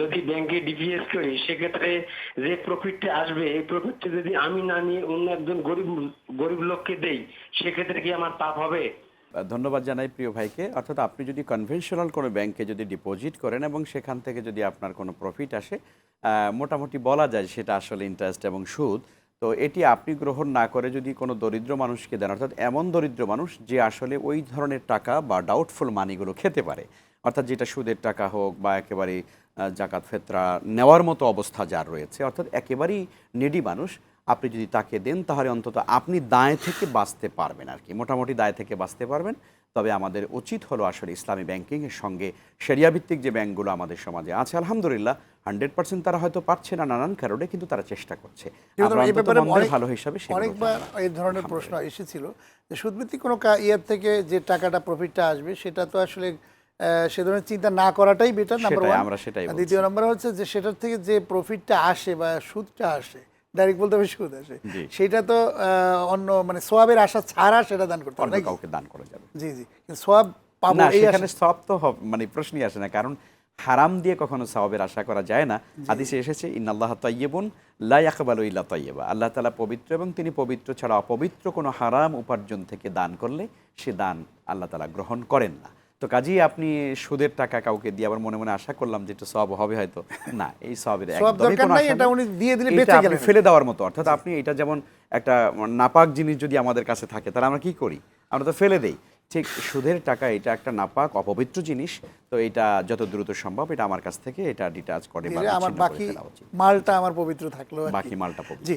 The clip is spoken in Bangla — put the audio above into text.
যদি ব্যাংকে ডিপিএস করি, সেক্ষেত্রে যে প্রফিটটা আসবে, এই প্রফিটটা যদি আমি না নিয়ে অন্য একজন গরিব গরিব লোককে দেই, সেক্ষেত্রে কি আমার পাপ হবে? ধন্যবাদ জানাই প্রিয় ভাইকে। অর্থাৎ আপনি যদি কনভেনশনাল কোনো ব্যাংকে যদি ডিপোজিট করেন এবং সেখান থেকে যদি আপনার কোনো প্রফিট আসে মোটামুটি বলা যায় সেটা আসলে ইন্টারেস্ট এবং সুদ। তো এটি আপনি গ্রহণ না করে যদি কোনো দরিদ্র মানুষকে দেন, অর্থাৎ এমন দরিদ্র মানুষ যে আসলে ওই ধরনের টাকা বা ডাউটফুল মানিগুলো খেতে পারে। অর্থাৎ যেটা সুদের টাকা হোক বা একেবারে জাকাত ফেতরা নেওয়ার মতো অবস্থা যার রয়েছে অর্থাৎ একেবারেই নেডি মানুষ আপনি যদি তাকে দেন তাহলে অন্তত আপনি দায় থেকে বাঁচতে পারবেন আর কি। মোটামুটি দায় থেকে বাঁচতে পারবেন। তবে আমাদের উচিত হলো আসলে ইসলামী ব্যাংকিংয়ের সঙ্গে সেরিয়া ভিত্তিক যে ব্যাংকগুলো আমাদের সমাজে আছে আলহামদুলিল্লাহ হান্ড্রেড পার্সেন্ট তারা হয়তো পারছে না নানান কারণে কিন্তু তারা চেষ্টা করছে। ভালো হিসাবে অনেকবার এই ধরনের প্রশ্ন এসেছিল যে সুদভিত্তিক কোনো ইয়ের থেকে যে টাকাটা প্রফিটটা আসবে সেটা তো আসলে সে ধরনের চিন্তা না করাটাই বেটার নাম্বার ওয়ান আমরা সেটাই দ্বিতীয় নম্বর হচ্ছে যে সেটার থেকে যে প্রফিটটা আসে বা সুদটা আসে ডাইরেক্ট বলতে হবে সুদ আসে সেটা তো অন্য মানে সোয়াবের আশা ছাড়া সেটা দান করতে হবে কাউকে দান করা যাবে। জি জি। সোয়াব পাবো সব তো হব- মানে প্রশ্নই আসে না কারণ হারাম দিয়ে কখনো সওয়াবের আশা করা যায় না। হাদিসে এসেছে ইন্নাল্লাহ তাইয়্যিবুন লা ইয়াকবালু ইল্লা তাইয়্যিবা। আল্লাহ তাআলা পবিত্র এবং তিনি পবিত্র ছাড়া অপবিত্র কোনো হারাম উপার্জন থেকে দান করলে সে দান আল্লাহ তাআলা গ্রহণ করেন না। তো কাজেই আপনি সুদের টাকা কাউকে দিয়ে আবার মনে মনে আশা করলাম যে একটু সব হবে হয়তো। না এই সবের একদমই কোনো এটা উনি দিয়ে দিলে বেঁচে গেলেন। ফেলে দেওয়ার মতো অর্থাৎ আপনি এটা যেমন একটা নাপাক জিনিস যদি আমাদের কাছে থাকে তাহলে আমরা কি করি? আমরা তো ফেলে দেই। ঠিক সুদের টাকা এটা একটা নাপাক অপবিত্র জিনিস তো এটা যত দ্রুত সম্ভব এটা আমার কাছ থেকে এটা ডিটাচ করে আমার বাকি মালটা আমার পবিত্র থাকল বাকি মালটা পবিত্র। জি।